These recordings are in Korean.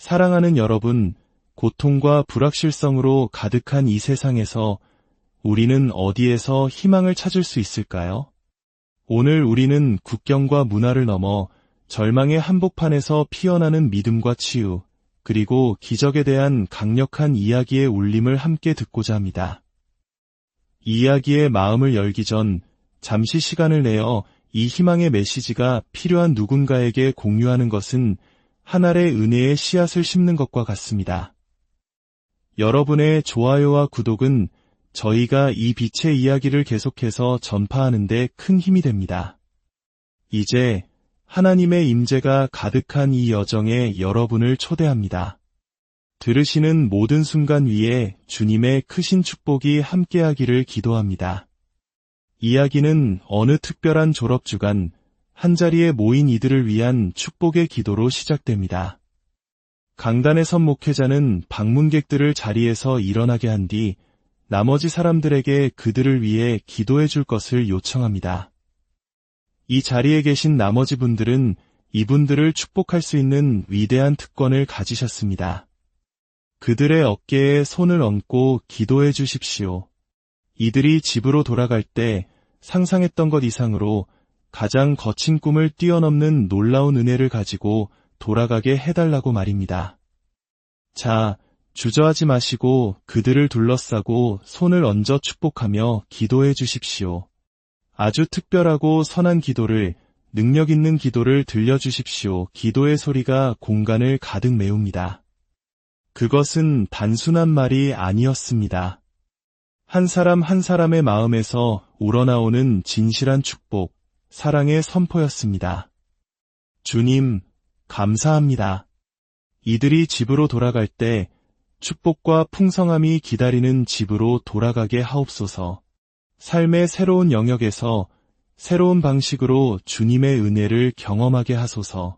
사랑하는 여러분, 고통과 불확실성으로 가득한 이 세상에서 우리는 어디에서 희망을 찾을 수 있을까요? 오늘 우리는 국경과 문화를 넘어 절망의 한복판에서 피어나는 믿음과 치유, 그리고 기적에 대한 강력한 이야기의 울림을 함께 듣고자 합니다. 이야기의 마음을 열기 전 잠시 시간을 내어 이 희망의 메시지가 필요한 누군가에게 공유하는 것은 한 알의 은혜의 씨앗을 심는 것과 같습니다. 여러분의 좋아요와 구독은 저희가 이 빛의 이야기를 계속해서 전파하는데 큰 힘이 됩니다. 이제 하나님의 임재가 가득한 이 여정에 여러분을 초대합니다. 들으시는 모든 순간 위에 주님의 크신 축복이 함께하기를 기도합니다. 이야기는 어느 특별한 졸업 주간 한자리에 모인 이들을 위한 축복의 기도로 시작됩니다. 강단의 선 목회자는 방문객들을 자리에서 일어나게 한 뒤 나머지 사람들에게 그들을 위해 기도해 줄 것을 요청합니다. 이 자리에 계신 나머지 분들은 이분들을 축복할 수 있는 위대한 특권을 가지셨습니다. 그들의 어깨에 손을 얹고 기도해 주십시오. 이들이 집으로 돌아갈 때 상상했던 것 이상으로 가장 거친 꿈을 뛰어넘는 놀라운 은혜를 가지고 돌아가게 해달라고 말입니다. 자, 주저하지 마시고 그들을 둘러싸고 손을 얹어 축복하며 기도해 주십시오. 아주 특별하고 선한 기도를, 능력 있는 기도를 들려주십시오. 기도의 소리가 공간을 가득 메웁니다. 그것은 단순한 말이 아니었습니다. 한 사람 한 사람의 마음에서 우러나오는 진실한 축복, 사랑의 선포였습니다. 주님, 감사합니다. 이들이 집으로 돌아갈 때 축복과 풍성함이 기다리는 집으로 돌아가게 하옵소서. 삶의 새로운 영역에서 새로운 방식으로 주님의 은혜를 경험하게 하소서.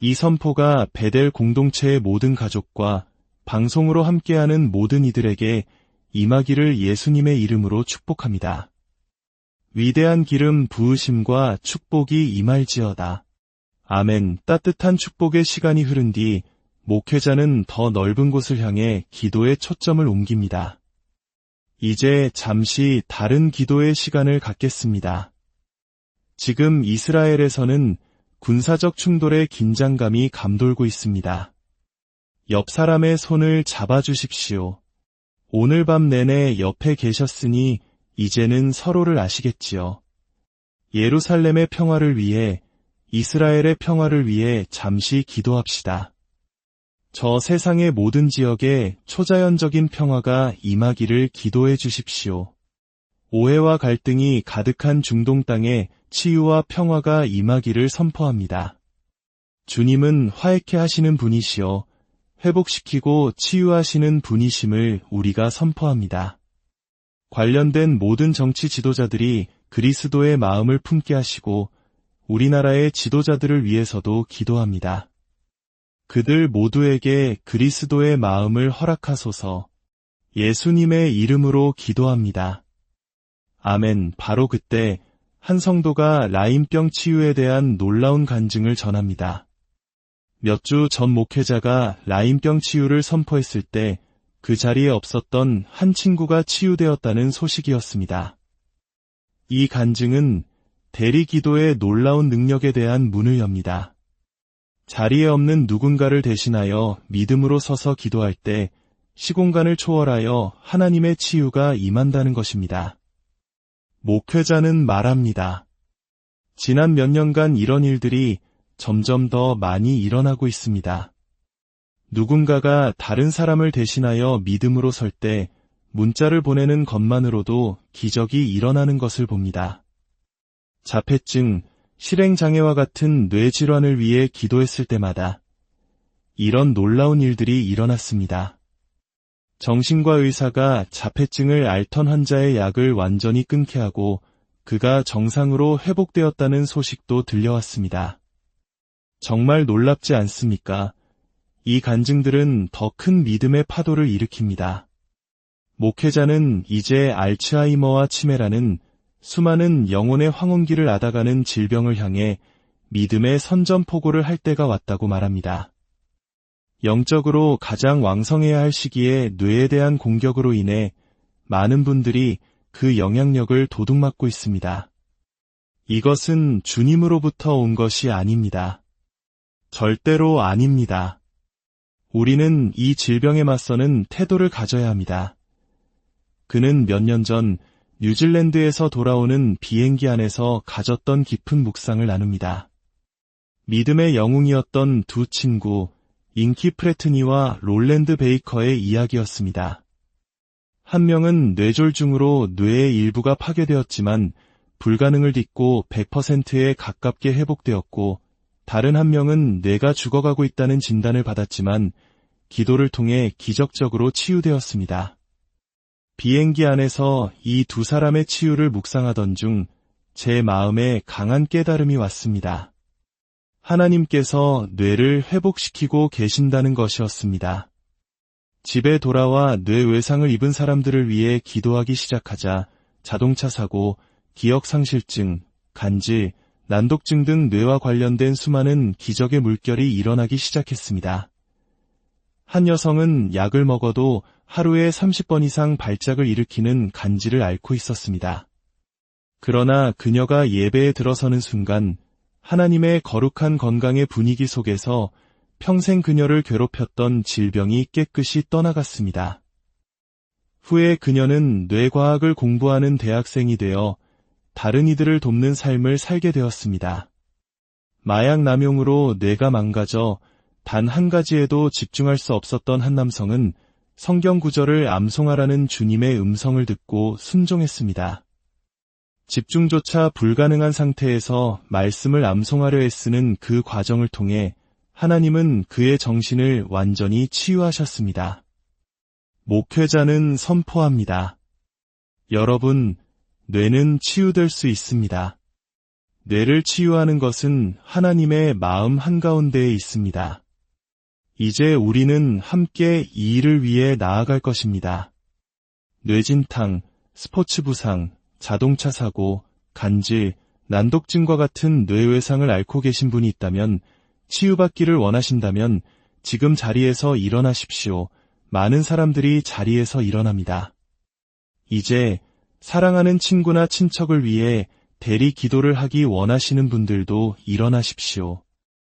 이 선포가 베델 공동체의 모든 가족과 방송으로 함께하는 모든 이들에게 임하기를 예수님의 이름으로 축복합니다. 위대한 기름 부으심과 축복이 임할지어다. 아멘. 따뜻한 축복의 시간이 흐른 뒤 목회자는 더 넓은 곳을 향해 기도의 초점을 옮깁니다. 이제 잠시 다른 기도의 시간을 갖겠습니다. 지금 이스라엘에서는 군사적 충돌의 긴장감이 감돌고 있습니다. 옆 사람의 손을 잡아주십시오. 오늘 밤 내내 옆에 계셨으니 이제는 서로를 아시겠지요. 예루살렘의 평화를 위해 이스라엘의 평화를 위해 잠시 기도합시다. 저 세상의 모든 지역에 초자연적인 평화가 임하기를 기도해 주십시오. 오해와 갈등이 가득한 중동 땅에 치유와 평화가 임하기를 선포합니다. 주님은 화해케 하시는 분이시여 회복시키고 치유하시는 분이심을 우리가 선포합니다. 관련된 모든 정치 지도자들이 그리스도의 마음을 품게 하시고 우리나라의 지도자들을 위해서도 기도합니다. 그들 모두에게 그리스도의 마음을 허락하소서 예수님의 이름으로 기도합니다. 아멘. 바로 그때 한 성도가 라임병 치유에 대한 놀라운 간증을 전합니다. 몇 주 전 목회자가 라임병 치유를 선포했을 때 그 자리에 없었던 한 친구가 치유되었다는 소식이었습니다. 이 간증은 대리 기도의 놀라운 능력에 대한 문을 엽니다. 자리에 없는 누군가를 대신하여 믿음으로 서서 기도할 때 시공간을 초월하여 하나님의 치유가 임한다는 것입니다. 목회자는 말합니다. 지난 몇 년간 이런 일들이 점점 더 많이 일어나고 있습니다. 누군가가 다른 사람을 대신하여 믿음으로 설 때 문자를 보내는 것만으로도 기적이 일어나는 것을 봅니다. 자폐증, 실행장애와 같은 뇌질환을 위해 기도했을 때마다 이런 놀라운 일들이 일어났습니다. 정신과 의사가 자폐증을 앓던 환자의 약을 완전히 끊게 하고 그가 정상으로 회복되었다는 소식도 들려왔습니다. 정말 놀랍지 않습니까? 이 간증들은 더 큰 믿음의 파도를 일으킵니다. 목회자는 이제 알츠하이머와 치매라는 수많은 영혼의 황혼기를 앗아가는 질병을 향해 믿음의 선전포고를 할 때가 왔다고 말합니다. 영적으로 가장 왕성해야 할 시기에 뇌에 대한 공격으로 인해 많은 분들이 그 영향력을 도둑맞고 있습니다. 이것은 주님으로부터 온 것이 아닙니다. 절대로 아닙니다. 우리는 이 질병에 맞서는 태도를 가져야 합니다. 그는 몇 년 전 뉴질랜드에서 돌아오는 비행기 안에서 가졌던 깊은 묵상을 나눕니다. 믿음의 영웅이었던 두 친구, 인키 프레트니와 롤랜드 베이커의 이야기였습니다. 한 명은 뇌졸중으로 뇌의 일부가 파괴되었지만 불가능을 딛고 100%에 가깝게 회복되었고 다른 한 명은 뇌가 죽어가고 있다는 진단을 받았지만 기도를 통해 기적적으로 치유되었습니다. 비행기 안에서 이 두 사람의 치유를 묵상하던 중 제 마음에 강한 깨달음이 왔습니다. 하나님께서 뇌를 회복시키고 계신다는 것이었습니다. 집에 돌아와 뇌 외상을 입은 사람들을 위해 기도하기 시작하자 자동차 사고, 기억상실증, 간질, 난독증 등 뇌와 관련된 수많은 기적의 물결이 일어나기 시작했습니다. 한 여성은 약을 먹어도 하루에 30번 이상 발작을 일으키는 간질을 앓고 있었습니다. 그러나 그녀가 예배에 들어서는 순간 하나님의 거룩한 건강의 분위기 속에서 평생 그녀를 괴롭혔던 질병이 깨끗이 떠나갔습니다. 후에 그녀는 뇌과학을 공부하는 대학생이 되어 다른 이들을 돕는 삶을 살게 되었습니다. 마약 남용으로 뇌가 망가져 단 한 가지에도 집중할 수 없었던 한 남성은 성경 구절을 암송하라는 주님의 음성을 듣고 순종했습니다. 집중조차 불가능한 상태에서 말씀을 암송하려 애쓰는 그 과정을 통해 하나님은 그의 정신을 완전히 치유하셨습니다. 목회자는 선포합니다. 여러분, 뇌는 치유될 수 있습니다. 뇌를 치유하는 것은 하나님의 마음 한가운데에 있습니다. 이제 우리는 함께 이 일을 위해 나아갈 것입니다. 뇌진탕, 스포츠 부상, 자동차 사고, 간질, 난독증과 같은 뇌외상을 앓고 계신 분이 있다면 치유받기를 원하신다면 지금 자리에서 일어나십시오. 많은 사람들이 자리에서 일어납니다. 이제 사랑하는 친구나 친척을 위해 대리 기도를 하기 원하시는 분들도 일어나십시오.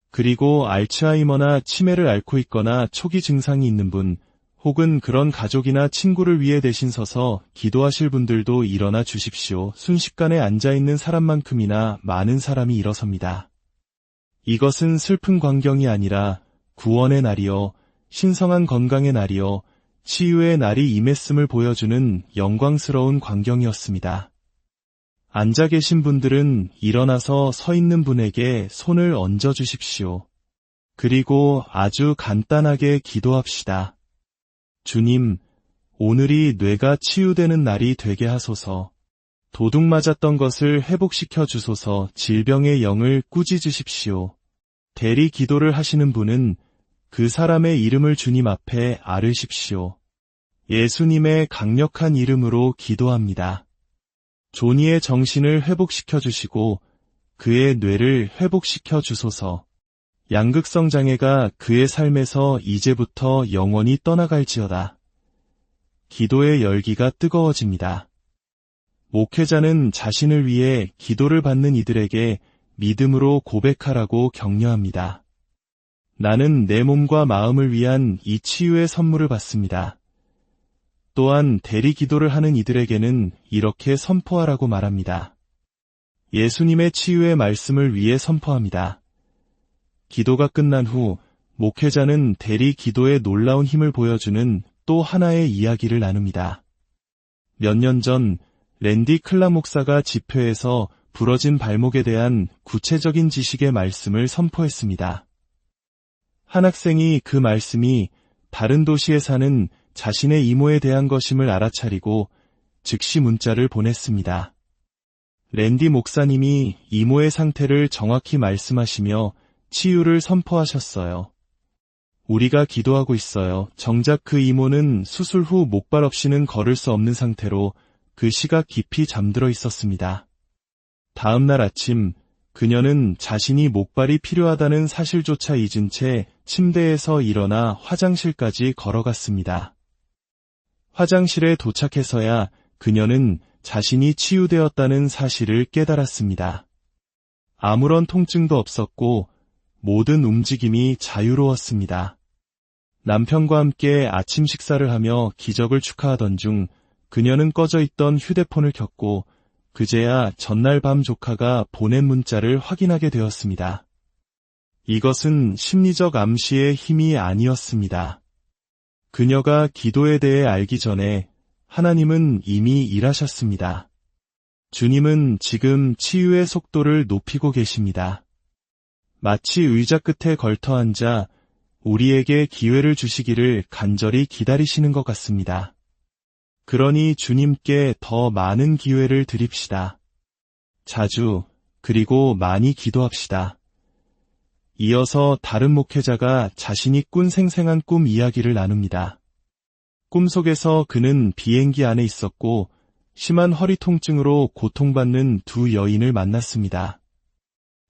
그리고 알츠하이머나 치매를 앓고 있거나 초기 증상이 있는 분, 혹은 그런 가족이나 친구를 위해 대신 서서 기도하실 분들도 일어나 주십시오. 순식간에 앉아있는 사람만큼이나 많은 사람이 일어섭니다. 이것은 슬픈 광경이 아니라 구원의 날이요, 신성한 건강의 날이요, 치유의 날이 임했음을 보여주는 영광스러운 광경이었습니다. 앉아 계신 분들은 일어나서 서 있는 분에게 손을 얹어 주십시오. 그리고 아주 간단하게 기도합시다. 주님, 오늘이 뇌가 치유되는 날이 되게 하소서. 도둑 맞았던 것을 회복시켜 주소서 질병의 영을 꾸짖으십시오. 대리 기도를 하시는 분은 그 사람의 이름을 주님 앞에 아르십시오. 예수님의 강력한 이름으로 기도합니다. 조니의 정신을 회복시켜 주시고 그의 뇌를 회복시켜 주소서. 양극성 장애가 그의 삶에서 이제부터 영원히 떠나갈지어다. 기도의 열기가 뜨거워집니다. 목회자는 자신을 위해 기도를 받는 이들에게 믿음으로 고백하라고 격려합니다. 나는 내 몸과 마음을 위한 이 치유의 선물을 받습니다. 또한 대리 기도를 하는 이들에게는 이렇게 선포하라고 말합니다. 예수님의 치유의 말씀을 위해 선포합니다. 기도가 끝난 후 목회자는 대리 기도에 놀라운 힘을 보여주는 또 하나의 이야기를 나눕니다. 몇 년 전 랜디 클라 목사가 집회에서 부러진 발목에 대한 구체적인 지식의 말씀을 선포했습니다. 한 학생이 그 말씀이 다른 도시에 사는 자신의 이모에 대한 것임을 알아차리고 즉시 문자를 보냈습니다. 랜디 목사님이 이모의 상태를 정확히 말씀하시며 치유를 선포하셨어요. 우리가 기도하고 있어요. 정작 그 이모는 수술 후 목발 없이는 걸을 수 없는 상태로 그 시각 깊이 잠들어 있었습니다. 다음 날 아침 그녀는 자신이 목발이 필요하다는 사실조차 잊은 채 침대에서 일어나 화장실까지 걸어갔습니다. 화장실에 도착해서야 그녀는 자신이 치유되었다는 사실을 깨달았습니다. 아무런 통증도 없었고 모든 움직임이 자유로웠습니다. 남편과 함께 아침 식사를 하며 기적을 축하하던 중 그녀는 꺼져 있던 휴대폰을 켰고 그제야 전날 밤 조카가 보낸 문자를 확인하게 되었습니다. 이것은 심리적 암시의 힘이 아니었습니다. 그녀가 기도에 대해 알기 전에 하나님은 이미 일하셨습니다. 주님은 지금 치유의 속도를 높이고 계십니다. 마치 의자 끝에 걸터 앉아 우리에게 기회를 주시기를 간절히 기다리시는 것 같습니다. 그러니 주님께 더 많은 기회를 드립시다. 자주, 그리고 많이 기도합시다. 이어서 다른 목회자가 자신이 꾼 생생한 꿈 이야기를 나눕니다. 꿈속에서 그는 비행기 안에 있었고 심한 허리 통증으로 고통받는 두 여인을 만났습니다.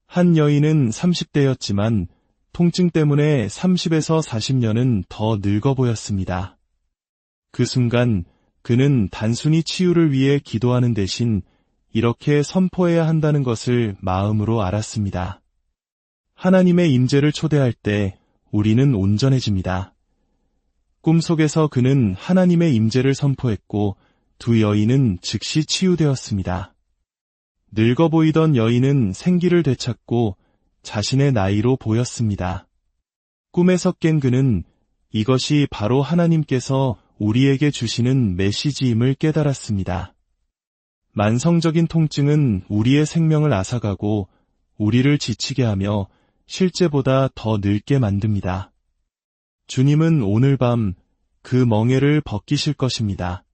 한 여인은 30대였지만 통증 때문에 30에서 40년은 더 늙어 보였습니다. 그 순간 그는 단순히 치유를 위해 기도하는 대신 이렇게 선포해야 한다는 것을 마음으로 알았습니다. 하나님의 임재를 초대할 때 우리는 온전해집니다. 꿈속에서 그는 하나님의 임재를 선포했고 두 여인은 즉시 치유되었습니다. 늙어 보이던 여인은 생기를 되찾고 자신의 나이로 보였습니다. 꿈에서 깬 그는 이것이 바로 하나님께서 우리에게 주시는 메시지임을 깨달았습니다. 만성적인 통증은 우리의 생명을 앗아가고 우리를 지치게 하며 실제보다 더 늙게 만듭니다. 주님은 오늘 밤 그 멍에를 벗기실 것입니다.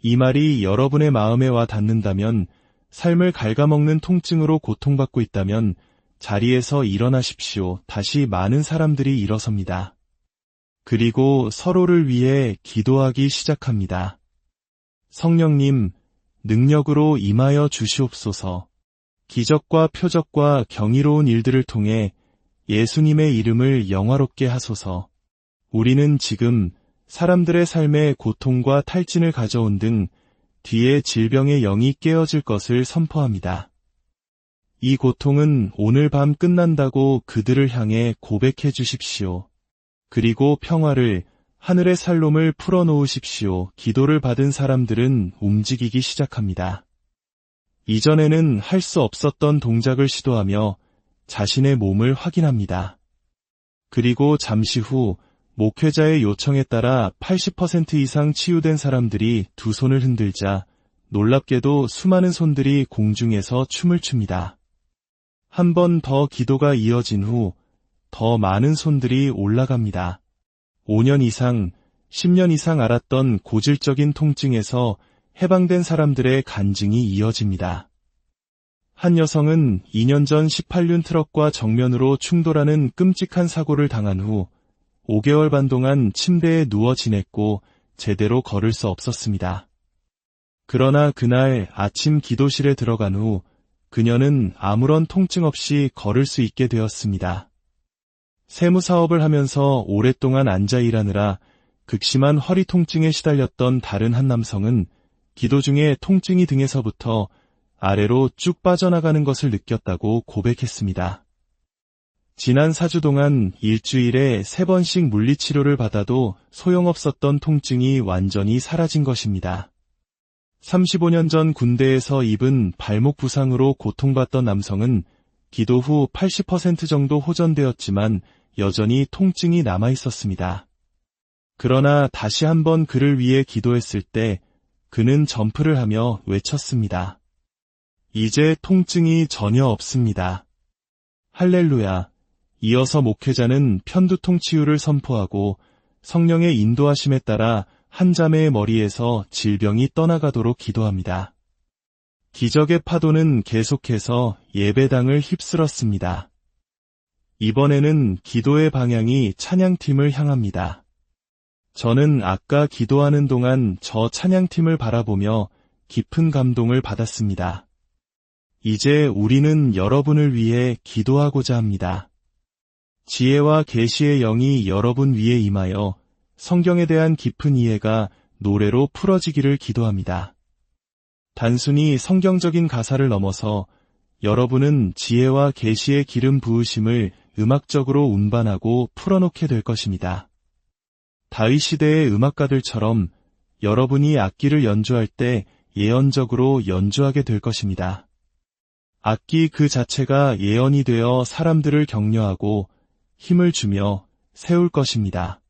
이 말이 여러분의 마음에 와 닿는다면 삶을 갉아먹는 통증으로 고통받고 있다면 자리에서 일어나십시오. 다시 많은 사람들이 일어섭니다. 그리고 서로를 위해 기도하기 시작합니다. 성령님, 능력으로 임하여 주시옵소서. 기적과 표적과 경이로운 일들을 통해 예수님의 이름을 영화롭게 하소서. 우리는 지금 사람들의 삶에 고통과 탈진을 가져온 등 뒤에 질병의 영이 깨어질 것을 선포합니다. 이 고통은 오늘 밤 끝난다고 그들을 향해 고백해 주십시오. 그리고 평화를 하늘의 살롬을 풀어놓으십시오. 기도를 받은 사람들은 움직이기 시작합니다. 이전에는 할 수 없었던 동작을 시도하며 자신의 몸을 확인합니다. 그리고 잠시 후 목회자의 요청에 따라 80% 이상 치유된 사람들이 두 손을 흔들자 놀랍게도 수많은 손들이 공중에서 춤을 춥니다. 한 번 더 기도가 이어진 후 더 많은 손들이 올라갑니다. 5년 이상, 10년 이상 알았던 고질적인 통증에서 해방된 사람들의 간증이 이어집니다. 한 여성은 2년 전 18륜 트럭과 정면으로 충돌하는 끔찍한 사고를 당한 후 5개월 반 동안 침대에 누워 지냈고 제대로 걸을 수 없었습니다. 그러나 그날 아침 기도실에 들어간 후 그녀는 아무런 통증 없이 걸을 수 있게 되었습니다. 세무 사업을 하면서 오랫동안 앉아 일하느라 극심한 허리 통증에 시달렸던 다른 한 남성은 기도 중에 통증이 등에서부터 아래로 쭉 빠져나가는 것을 느꼈다고 고백했습니다. 지난 4주 동안 일주일에 3번씩 물리치료를 받아도 소용없었던 통증이 완전히 사라진 것입니다. 35년 전 군대에서 입은 발목 부상으로 고통받던 남성은 기도 후 80% 정도 호전되었지만 여전히 통증이 남아 있었습니다. 그러나 다시 한번 그를 위해 기도했을 때 그는 점프를 하며 외쳤습니다. 이제 통증이 전혀 없습니다. 할렐루야. 이어서 목회자는 편두통 치유를 선포하고 성령의 인도하심에 따라 한 자매의 머리에서 질병이 떠나가도록 기도합니다. 기적의 파도는 계속해서 예배당을 휩쓸었습니다. 이번에는 기도의 방향이 찬양팀을 향합니다. 저는 아까 기도하는 동안 저 찬양팀을 바라보며 깊은 감동을 받았습니다. 이제 우리는 여러분을 위해 기도하고자 합니다. 지혜와 계시의 영이 여러분 위에 임하여 성경에 대한 깊은 이해가 노래로 풀어지기를 기도합니다. 단순히 성경적인 가사를 넘어서 여러분은 지혜와 계시의 기름 부으심을 음악적으로 운반하고 풀어놓게 될 것입니다. 다윗 시대의 음악가들처럼 여러분이 악기를 연주할 때 예언적으로 연주하게 될 것입니다. 악기 그 자체가 예언이 되어 사람들을 격려하고 힘을 주며 세울 것입니다.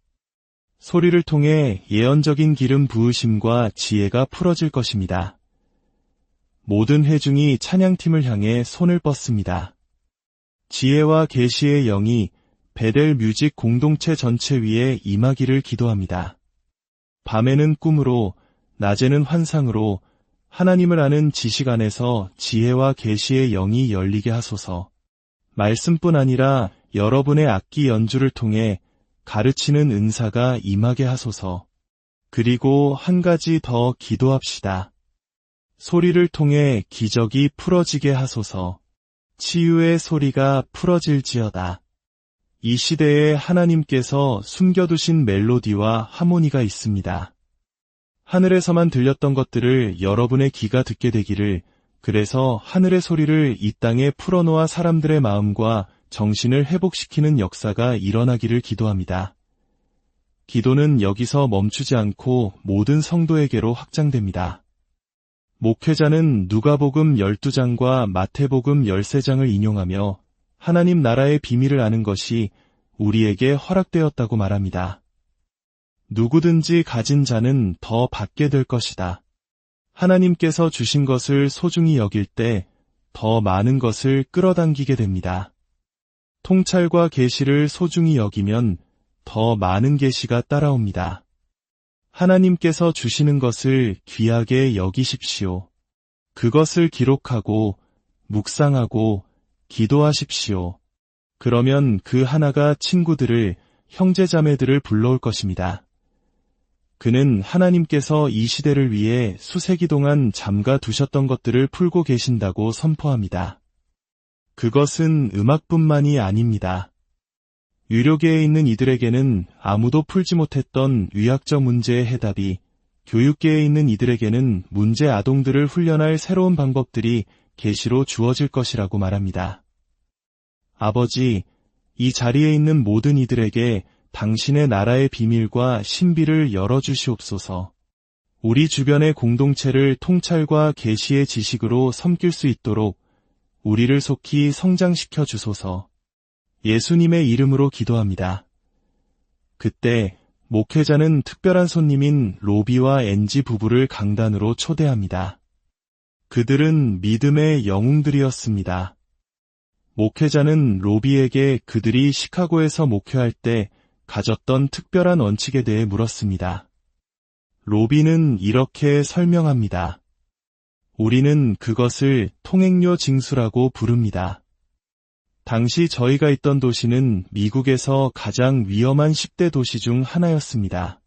소리를 통해 예언적인 기름 부으심과 지혜가 풀어질 것입니다. 모든 회중이 찬양팀을 향해 손을 뻗습니다. 지혜와 계시의 영이 베델 뮤직 공동체 전체 위에 임하기를 기도합니다. 밤에는 꿈으로, 낮에는 환상으로 하나님을 아는 지식 안에서 지혜와 계시의 영이 열리게 하소서. 말씀뿐 아니라 여러분의 악기 연주를 통해 가르치는 은사가 임하게 하소서. 그리고 한 가지 더 기도합시다. 소리를 통해 기적이 풀어지게 하소서. 치유의 소리가 풀어질지어다. 이 시대에 하나님께서 숨겨두신 멜로디와 하모니가 있습니다. 하늘에서만 들렸던 것들을 여러분의 귀가 듣게 되기를 그래서 하늘의 소리를 이 땅에 풀어놓아 사람들의 마음과 정신을 회복시키는 역사가 일어나기를 기도합니다. 기도는 여기서 멈추지 않고 모든 성도에게로 확장됩니다. 목회자는 누가복음 12장과 마태복음 13장을 인용하며 하나님 나라의 비밀을 아는 것이 우리에게 허락되었다고 말합니다. 누구든지 가진 자는 더 받게 될 것이다. 하나님께서 주신 것을 소중히 여길 때 더 많은 것을 끌어당기게 됩니다. 통찰과 계시를 소중히 여기면 더 많은 계시가 따라옵니다. 하나님께서 주시는 것을 귀하게 여기십시오. 그것을 기록하고 묵상하고 기도하십시오. 그러면 그 하나가 친구들을 형제자매들을 불러올 것입니다. 그는 하나님께서 이 시대를 위해 수세기 동안 잠가 두셨던 것들을 풀고 계신다고 선포합니다. 그것은 음악뿐만이 아닙니다. 유료계에 있는 이들에게는 아무도 풀지 못했던 위학적 문제의 해답이 교육계에 있는 이들에게는 문제 아동들을 훈련할 새로운 방법들이 계시로 주어질 것이라고 말합니다. 아버지, 이 자리에 있는 모든 이들에게 당신의 나라의 비밀과 신비를 열어주시옵소서. 우리 주변의 공동체를 통찰과 계시의 지식으로 섬길 수 있도록 우리를 속히 성장시켜 주소서. 예수님의 이름으로 기도합니다. 그때 목회자는 특별한 손님인 로비와 엔지 부부를 강단으로 초대합니다. 그들은 믿음의 영웅들이었습니다. 목회자는 로비에게 그들이 시카고에서 목회할 때 가졌던 특별한 원칙에 대해 물었습니다. 로비는 이렇게 설명합니다. 우리는 그것을 통행료 징수라고 부릅니다. 당시 저희가 있던 도시는 미국에서 가장 위험한 10대 도시 중 하나였습니다.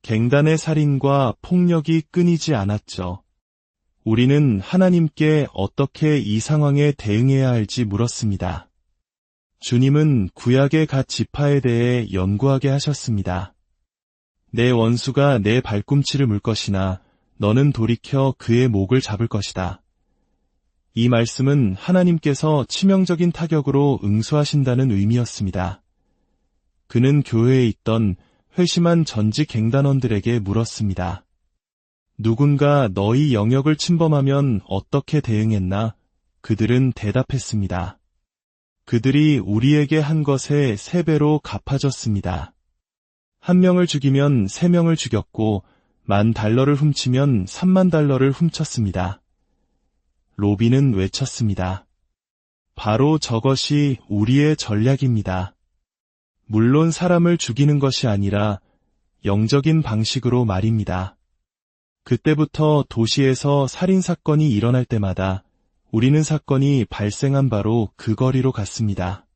갱단의 살인과 폭력이 끊이지 않았죠. 우리는 하나님께 어떻게 이 상황에 대응해야 할지 물었습니다. 주님은 구약의 갓 지파에 대해 연구하게 하셨습니다. 내 원수가 내 발꿈치를 물 것이나 너는 돌이켜 그의 목을 잡을 것이다. 이 말씀은 하나님께서 치명적인 타격으로 응수하신다는 의미였습니다. 그는 교회에 있던 회심한 전직 갱단원들에게 물었습니다. 누군가 너희 영역을 침범하면 어떻게 대응했나? 그들은 대답했습니다. 그들이 우리에게 한 것에 세 배로 갚아줬습니다. 한 명을 죽이면 세 명을 죽였고 만 달러를 훔치면 3만 달러를 훔쳤습니다. 로비는 외쳤습니다. 바로 저것이 우리의 전략입니다. 물론 사람을 죽이는 것이 아니라 영적인 방식으로 말입니다. 그때부터 도시에서 살인사건이 일어날 때마다 우리는 사건이 발생한 바로 그 거리로 갔습니다.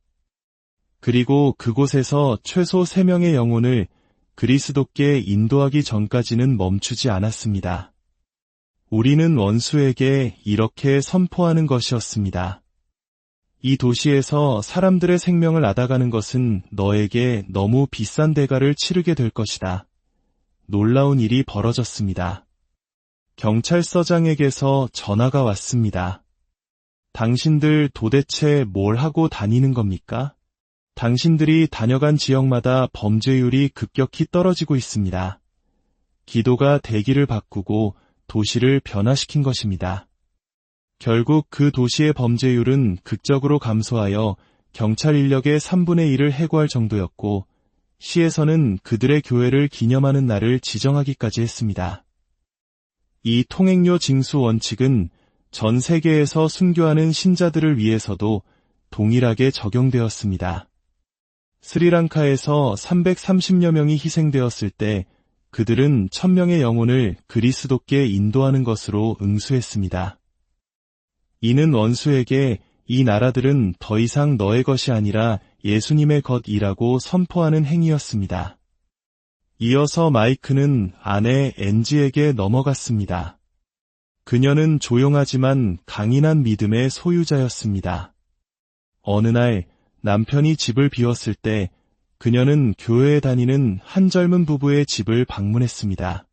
그리고 그곳에서 최소 3명의 영혼을 그리스도께 인도하기 전까지는 멈추지 않았습니다. 우리는 원수에게 이렇게 선포하는 것이었습니다. 이 도시에서 사람들의 생명을 앗아가는 것은 너에게 너무 비싼 대가를 치르게 될 것이다. 놀라운 일이 벌어졌습니다. 경찰서장에게서 전화가 왔습니다. 당신들 도대체 뭘 하고 다니는 겁니까? 당신들이 다녀간 지역마다 범죄율이 급격히 떨어지고 있습니다. 기도가 대기를 바꾸고 도시를 변화시킨 것입니다. 결국 그 도시의 범죄율은 극적으로 감소하여 경찰 인력의 3분의 1을 해고할 정도였고 시에서는 그들의 교회를 기념하는 날을 지정하기까지 했습니다. 이 통행료 징수 원칙은 전 세계에서 순교하는 신자들을 위해서도 동일하게 적용되었습니다. 스리랑카에서 330여 명이 희생되었을 때 그들은 천명의 영혼을 그리스도께 인도하는 것으로 응수했습니다. 이는 원수에게 이 나라들은 더 이상 너의 것이 아니라 예수님의 것이라고 선포하는 행위였습니다. 이어서 마이크는 아내 엔지에게 넘어갔습니다. 그녀는 조용하지만 강인한 믿음의 소유자였습니다. 어느 날 남편이 집을 비웠을 때 그녀는 교회에 다니는 한 젊은 부부의 집을 방문했습니다.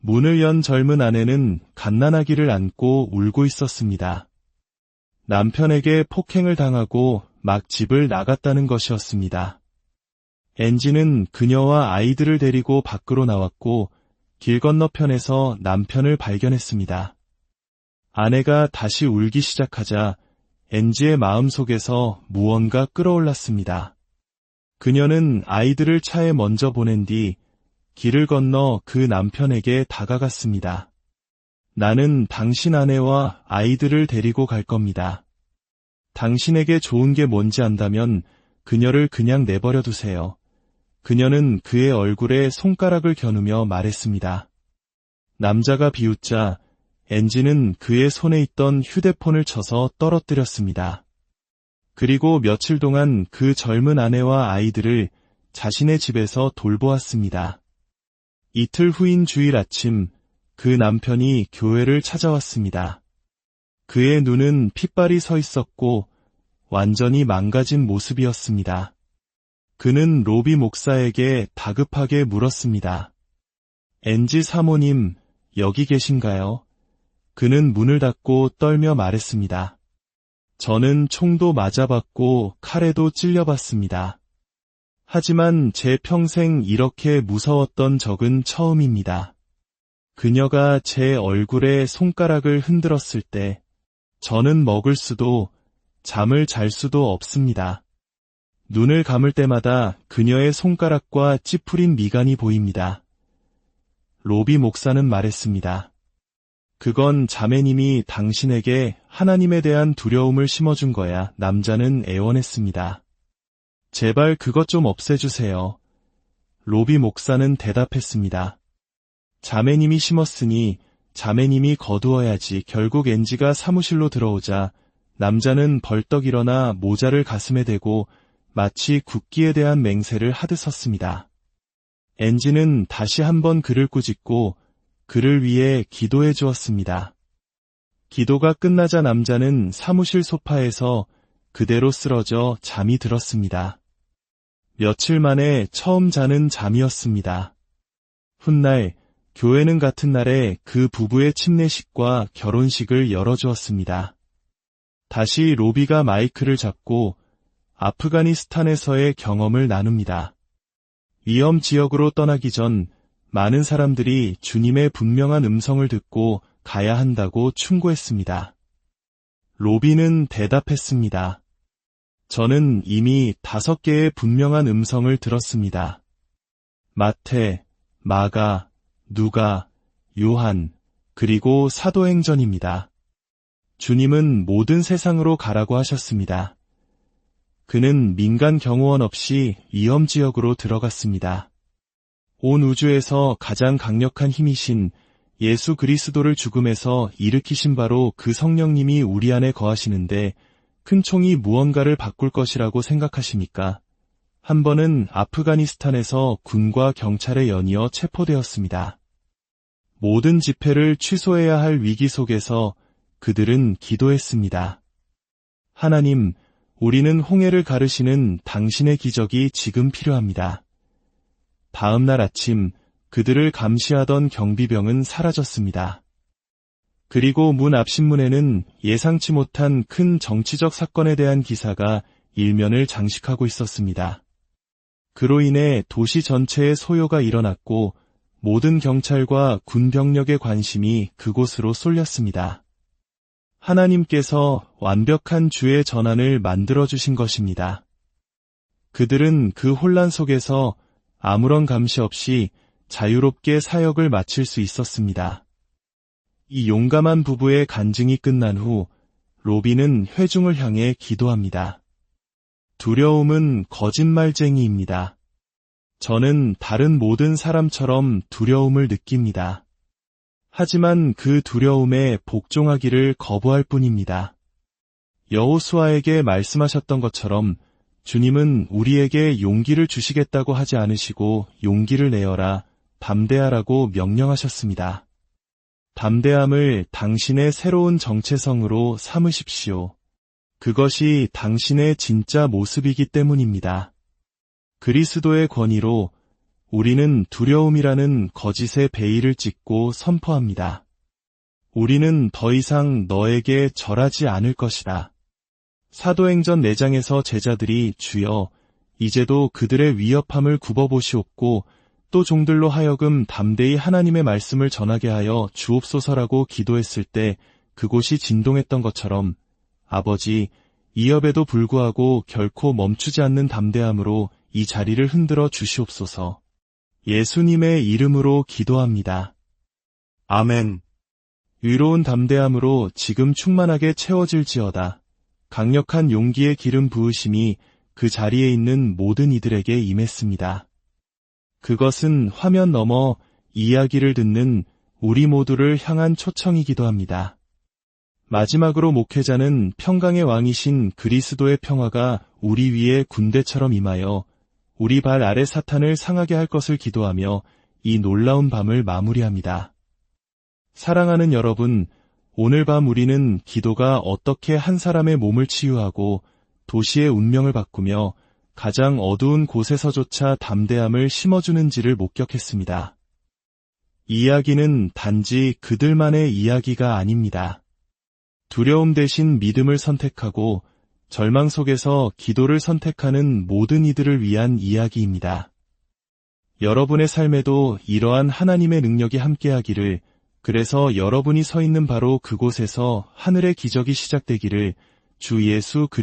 문을 연 젊은 아내는 갓난아기를 안고 울고 있었습니다. 남편에게 폭행을 당하고 막 집을 나갔다는 것이었습니다. 엔지는 그녀와 아이들을 데리고 밖으로 나왔고 길 건너편에서 남편을 발견했습니다. 아내가 다시 울기 시작하자 엔지의 마음속에서 무언가 끌어올랐습니다. 그녀는 아이들을 차에 먼저 보낸 뒤 길을 건너 그 남편에게 다가갔습니다. 나는 당신 아내와 아이들을 데리고 갈 겁니다. 당신에게 좋은 게 뭔지 안다면 그녀를 그냥 내버려 두세요. 그녀는 그의 얼굴에 손가락을 겨누며 말했습니다. 남자가 비웃자 엔지는 그의 손에 있던 휴대폰을 쳐서 떨어뜨렸습니다. 그리고 며칠 동안 그 젊은 아내와 아이들을 자신의 집에서 돌보았습니다. 이틀 후인 주일 아침 그 남편이 교회를 찾아왔습니다. 그의 눈은 핏발이 서 있었고 완전히 망가진 모습이었습니다. 그는 로비 목사에게 다급하게 물었습니다. 엔지 사모님, 여기 계신가요? 그는 문을 닫고 떨며 말했습니다. 저는 총도 맞아봤고 칼에도 찔려봤습니다. 하지만 제 평생 이렇게 무서웠던 적은 처음입니다. 그녀가 제 얼굴에 손가락을 흔들었을 때 저는 먹을 수도 잠을 잘 수도 없습니다. 눈을 감을 때마다 그녀의 손가락과 찌푸린 미간이 보입니다. 로비 목사는 말했습니다. 그건 자매님이 당신에게 하나님에 대한 두려움을 심어준 거야. 남자는 애원했습니다. 제발 그것 좀 없애주세요. 로비 목사는 대답했습니다. 자매님이 심었으니 자매님이 거두어야지 결국 엔지가 사무실로 들어오자 남자는 벌떡 일어나 모자를 가슴에 대고 마치 국기에 대한 맹세를 하듯 섰습니다. 엔지는 다시 한번 그를 꾸짖고 그를 위해 기도해 주었습니다. 기도가 끝나자 남자는 사무실 소파에서 그대로 쓰러져 잠이 들었습니다. 며칠 만에 처음 자는 잠이었습니다. 훗날 교회는 같은 날에 그 부부의 침례식과 결혼식을 열어주었습니다. 다시 로비가 마이크를 잡고 아프가니스탄에서의 경험을 나눕니다. 위험 지역으로 떠나기 전 많은 사람들이 주님의 분명한 음성을 듣고 가야 한다고 충고했습니다. 로비는 대답했습니다. 저는 이미 다섯 개의 분명한 음성을 들었습니다. 마태, 마가, 누가, 요한, 그리고 사도행전입니다. 주님은 모든 세상으로 가라고 하셨습니다. 그는 민간 경호원 없이 위험 지역으로 들어갔습니다. 온 우주에서 가장 강력한 힘이신 예수 그리스도를 죽음에서 일으키신 바로 그 성령님이 우리 안에 거하시는데 큰 총이 무언가를 바꿀 것이라고 생각하십니까? 한 번은 아프가니스탄에서 군과 경찰에 연이어 체포되었습니다. 모든 집회를 취소해야 할 위기 속에서 그들은 기도했습니다. 하나님, 우리는 홍해를 가르시는 당신의 기적이 지금 필요합니다. 다음 날 아침 그들을 감시하던 경비병은 사라졌습니다. 그리고 문 앞 신문에는 예상치 못한 큰 정치적 사건에 대한 기사가 일면을 장식하고 있었습니다. 그로 인해 도시 전체에 소요가 일어났고 모든 경찰과 군 병력의 관심이 그곳으로 쏠렸습니다. 하나님께서 완벽한 주의 전환을 만들어 주신 것입니다. 그들은 그 혼란 속에서 아무런 감시 없이 자유롭게 사역을 마칠 수 있었습니다. 이 용감한 부부의 간증이 끝난 후 로비는 회중을 향해 기도합니다. 두려움은 거짓말쟁이입니다. 저는 다른 모든 사람처럼 두려움을 느낍니다. 하지만 그 두려움에 복종하기를 거부할 뿐입니다. 여호수아에게 말씀하셨던 것처럼 주님은 우리에게 용기를 주시겠다고 하지 않으시고 용기를 내어라, 담대하라고 명령하셨습니다. 담대함을 당신의 새로운 정체성으로 삼으십시오. 그것이 당신의 진짜 모습이기 때문입니다. 그리스도의 권위로 우리는 두려움이라는 거짓의 베일을 찢고 선포합니다. 우리는 더 이상 너에게 절하지 않을 것이다. 사도행전 4장에서 제자들이 주여 이제도 그들의 위협함을 굽어보시옵고 또 종들로 하여금 담대히 하나님의 말씀을 전하게 하여 주옵소서라고 기도했을 때 그곳이 진동했던 것처럼 아버지 이협에도 불구하고 결코 멈추지 않는 담대함으로 이 자리를 흔들어 주시옵소서. 예수님의 이름으로 기도합니다. 아멘. 위로운 담대함으로 지금 충만하게 채워질지어다. 강력한 용기의 기름 부으심이 그 자리에 있는 모든 이들에게 임했습니다. 그것은 화면 너머 이야기를 듣는 우리 모두를 향한 초청이기도 합니다. 마지막으로 목회자는 평강의 왕이신 그리스도의 평화가 우리 위에 군대처럼 임하여 우리 발 아래 사탄을 상하게 할 것을 기도하며 이 놀라운 밤을 마무리합니다. 사랑하는 여러분, 오늘 밤 우리는 기도가 어떻게 한 사람의 몸을 치유하고 도시의 운명을 바꾸며 가장 어두운 곳에서조차 담대함을 심어주는지를 목격했습니다. 이야기는 단지 그들만의 이야기가 아닙니다. 두려움 대신 믿음을 선택하고 절망 속에서 기도를 선택하는 모든 이들을 위한 이야기입니다. 여러분의 삶에도 이러한 하나님의 능력이 함께하기를 그래서 여러분이 서 있는 바로 그곳에서 하늘의 기적이 시작되기를 주 예수 그리